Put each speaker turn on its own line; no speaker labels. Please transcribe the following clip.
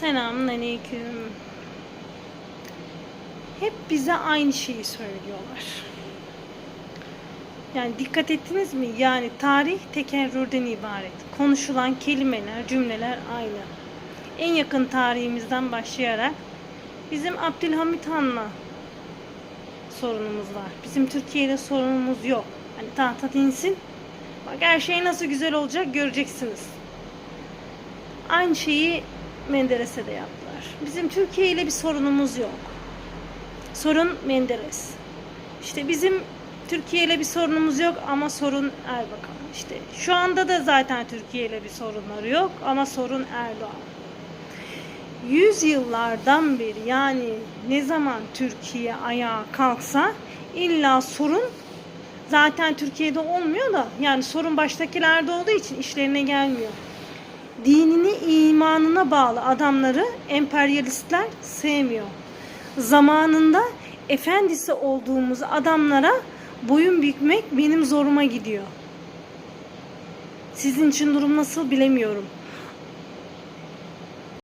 Selamünaleyküm. Hep bize aynı şeyi söylüyorlar. Yani dikkat ettiniz mi? Yani tarih tekerrürden ibaret. Konuşulan kelimeler, cümleler aynı. En yakın tarihimizden başlayarak bizim Abdülhamit Han'la sorunumuz var. Bizim Türkiye ile sorunumuz yok. Hani tahta insin. Bak her şey nasıl güzel olacak göreceksiniz. Aynı şeyi Menderes'e de yaptılar. Bizim Türkiye ile bir sorunumuz yok. Sorun Menderes. İşte bizim Türkiye ile bir sorunumuz yok ama sorun Erbakan. İşte şu anda da zaten Türkiye ile bir sorunları yok ama sorun Erdoğan. Yüz yıllardan beri yani ne zaman Türkiye ayağa kalksa illa sorun zaten Türkiye'de olmuyor da yani sorun baştakilerde olduğu için işlerine gelmiyor. İmanına bağlı adamları emperyalistler sevmiyor. Zamanında efendisi olduğumuz adamlara boyun bükmek benim zoruma gidiyor. Sizin için durum nasıl bilemiyorum.